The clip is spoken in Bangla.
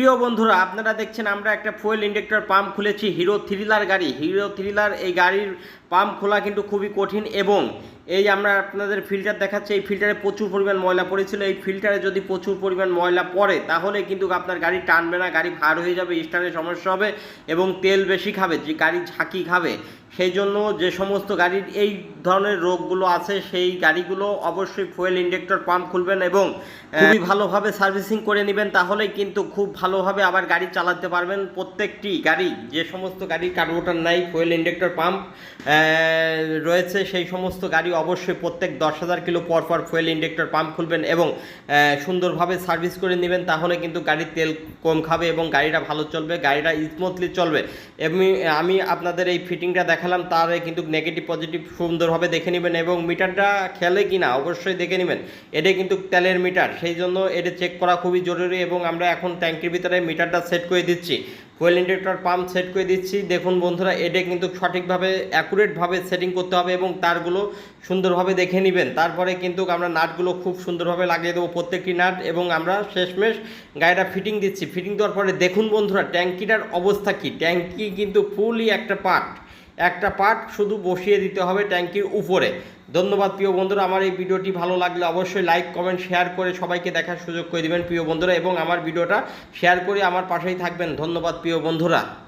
প্রিয় বন্ধুরা, আপনারা দেখছেন আমরা একটা ফুয়েল ইন্ডেক্টর পাম্প খুলেছি হিরো থ্রিলার গাড়ি। হিরো থ্রিলার এই গাড়ির পাম্প খোলা কিন্তু খুবই কঠিন এবং এই আমরা আপনাদের ফিল্টার দেখাচ্ছি, এই ফিল্টারে প্রচুর পরিমাণ ময়লা পড়েছিল। এই ফিল্টারে যদি প্রচুর পরিমাণ ময়লা পড়ে, তাহলে কিন্তু আপনার গাড়ি টানবে না, গাড়ি ভার হয়ে যাবে স্টার্টের সমস্যা হবে এবং তেল বেশি খাবে, যে গাড়ি ঝাঁকি খাবে। সেই জন্য যে সমস্ত গাড়ির এই ধরনের রোগগুলো আছে সেই গাড়িগুলো অবশ্যই ফুয়েল ইন্ডেক্টর পাম্প খুলবেন এবং খুবই ভালোভাবে সার্ভিসিং করে নেবেন তাহলে কিন্তু খুব ভালোভাবে আবার গাড়ি চালাতে পারবেন। প্রত্যেকটি গাড়ি যে সমস্ত গাড়ির কার্বোটার নাই ফুয়েল ইন্ডেক্টর পাম্প রয়েছে সেই সমস্ত গাড়ি অবশ্যই প্রত্যেক দশ হাজার কিলো পর পর ফুয়েল ইন্ডেক্টর পাম্প খুলবেন এবং সুন্দরভাবে সার্ভিস করে নেবেন তাহলে কিন্তু গাড়ির তেল কম খাবে এবং গাড়িটা ভালো চলবে গাড়িটা স্মুথলি চলবে। এমনি আমি আপনাদের এই ফিটিংটা দেখালাম তার কিন্তু নেগেটিভ পজিটিভ সুন্দরভাবে দেখে নেবেন এবং মিটারটা খেলে কি না অবশ্যই দেখে নেবেন। এটা কিন্তু তেলের মিটার, সেই জন্য এটা চেক করা খুবই জরুরি এবং আমরা এখন ট্যাঙ্কির ভিতরে মিটারটা সেট করে দিচ্ছি। ফুয়েল ইন্ডেক্টর পাম্প সেট করে দিচ্ছি। দেখুন বন্ধুরা এটা কিন্তু সঠিকভাবে অ্যাকুরেটভাবে সেটিং করতে হবে এবং তারগুলো সুন্দরভাবে দেখে নেবেন। তারপরে কিন্তু আমরা নাটগুলো খুব সুন্দরভাবে লাগিয়ে দেবো প্রত্যেকটি নাট এবং আমরা শেষমেশ গাড়িটা ফিটিং দিচ্ছি। ফিটিং দেওয়ার পরে দেখুন বন্ধুরা, ট্যাঙ্কিটার অবস্থা কি? ট্যাঙ্কি কিন্তু ফুলই একটা পার্ট একটা পার্ট শুধু বসিয়ে দিতে হবে ট্যাঙ্কির উপরে। ধন্যবাদ প্রিয় বন্ধুরা, আমার এই ভিডিওটি ভালো লাগলে অবশ্যই লাইক কমেন্ট শেয়ার করে সবাইকে দেখার সুযোগ করে দিবেন প্রিয় বন্ধুরা এবং আমার ভিডিওটা শেয়ার করে আমার পাশেই থাকবেন। ধন্যবাদ প্রিয় বন্ধুরা।